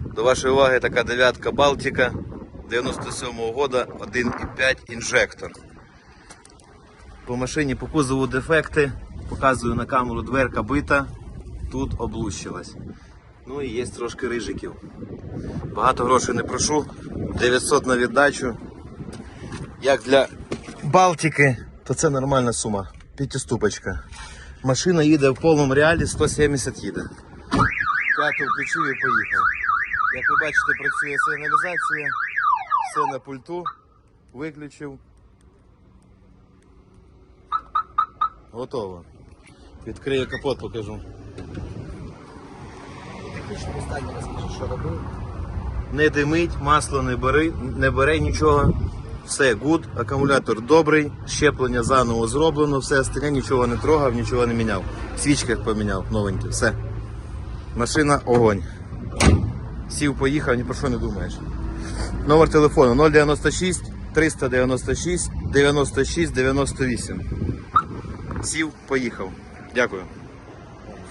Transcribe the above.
До вашої уваги така дев'ятка Балтика 97-го года 1,5 інжектор. По машині по кузову дефекти. Показую на камеру дверка бита. Тут облущилась. Ну і є трошки рижиків. Багато грошей не прошу. 900 на віддачу. Як для Балтики, то це нормальна сума. П'ятиступочка. Машина їде в повному реалі 170 їде. П'яту включив і поїхав. Як ви бачите, працює сигналізація. Все на пульту. Виключив. Готово. Відкрию капот, покажу. Останнє розкажи, що робив. Не димить, масло не бери, не бере нічого. Все гуд, акумулятор добрий, щеплення заново зроблено, все остальне нічого не трогав, нічого не міняв. В свічках поміняв новенькі, все. Машина огонь. Сів, поїхав, ні про що не думаєш. Номер телефону 096 396 96 98. Сів, поїхав. Дякую.